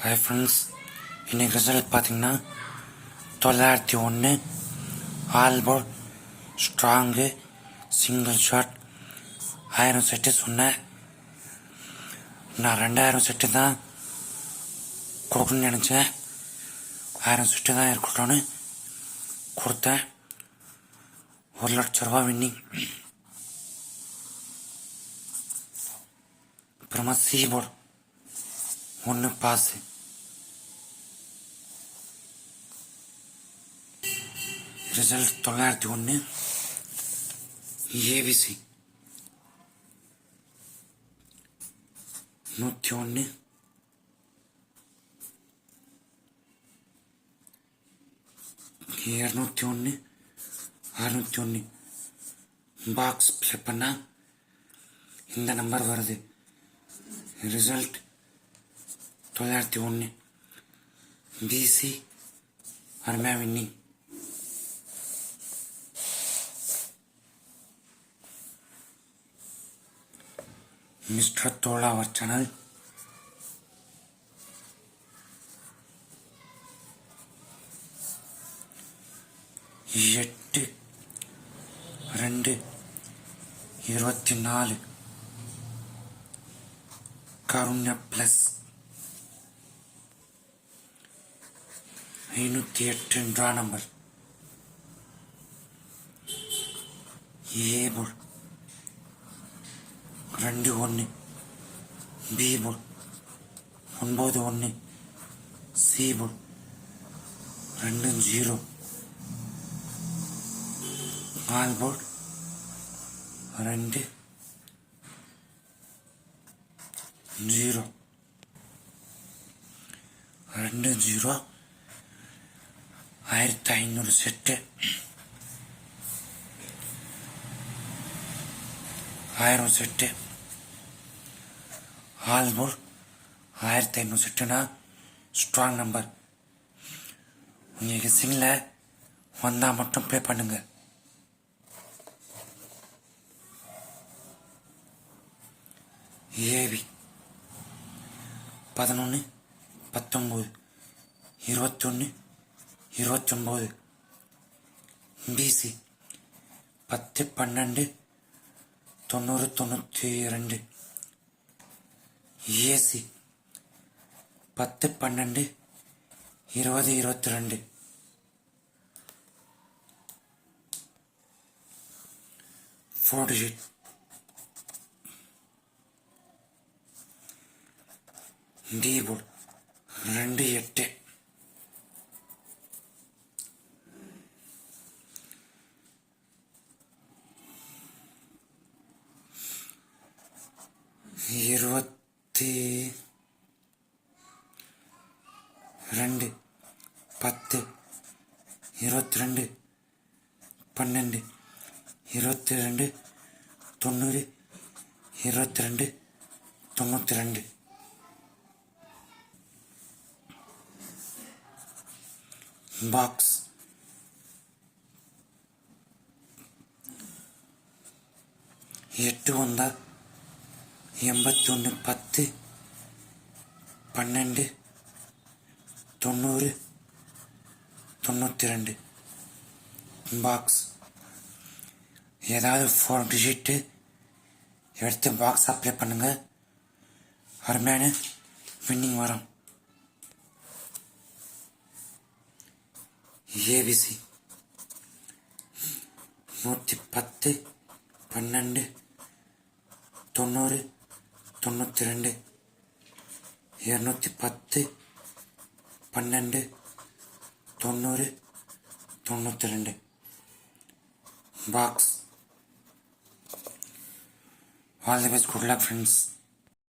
Hi friends இன்றைக்கி result பார்த்தீங்கன்னா தொள்ளாயிரத்தி ஒன்று all board strong single shot ஆயிரம் செட்டு சொன்னேன். நான் ரெண்டாயிரம் செட்டு தான் கொடுக்கணும்னு நினச்சேன். ஆயிரம் செட்டு தான் இருக்கட்டும்னு கொடுத்தேன். ஒரு லட்ச ரூபா வின்னிங் அப்புறமா சி போர்டு ஒன்று பாசு. ரிசல்ட் தொள்ளாயிரத்தி ஒன்று ஏபிசி நூற்றி ஒன்று இரநூத்தி ஒன்று அறுநூத்தி ஒன்று பாக்ஸ் ஃபில் பண்ணால் இந்த நம்பர் வருது. ரிசல்ட் தொள்ளாயிரத்தி ஒன்று பிசி அருமையாக மிஸ்டர் தோழா அவர் சேனல். எட்டு ரெண்டு இருபத்தி நாலு. கருண்யா ப்ளஸ். ஐநூற்றி எட்டு ட்ரா நம்பர். ஏ போல். ரெண்டு ஒன்று பி போல். ஒன்பது ஒன்று சி போல். ரெண்டு ஜீரோ. நாலு போல். ரெண்டு. ஜீரோ. ரெண்டு ஜீரோ. ஆயிரத்தி ஐநூறு செட்டு. ஆயிரம் செட்டு. ஆல்போல் ஆயிரத்தி ஐநூறு செட்டுனா ஸ்ட்ராங் நம்பர் உங்களுக்கு சிங்கில் வந்தால் மட்டும் பே பண்ணுங்க. ஏவி பதினொன்று பத்தொம்போது இருபத்தொன்று இருபத்தொம்போது. பிசி பத்து பன்னெண்டு தொண்ணூறு தொண்ணூற்றி ரெண்டு ஏசி பத்து பன்னெண்டு இருபது இருபத்தி ரெண்டு ஃபோர் டிஜிட் டி போர்டு ரெண்டு எட்டு. பத்து ரெண்டு பத்து இருபத்தி ரெண்டு பன்னெண்டு இருபத்தி ரெண்டு தொண்ணூறு இருபத்தி ரெண்டு தொண்ணூற்றி ரெண்டு பாக்ஸ். எட்டு வந்தால் எண்பத்தொன்று பத்து பன்னெண்டு தொண்ணூறு தொண்ணூற்றி ரெண்டு பாக்ஸ் ஏதாவது ஃபோர் டிஜிட்டு எடுத்து பாக்ஸ் அப்ளை பண்ணுங்கள் அருமையான வின்னிங் வரும். ஏபிசி நூற்றி பத்து பன்னெண்டு தொண்ணூறு தொண்ணூற்றி ரெண்டு இரநூத்தி பத்து பன்னெண்டு தொண்ணூறு தொண்ணூற்றி ரெண்டு box all the best good luck friends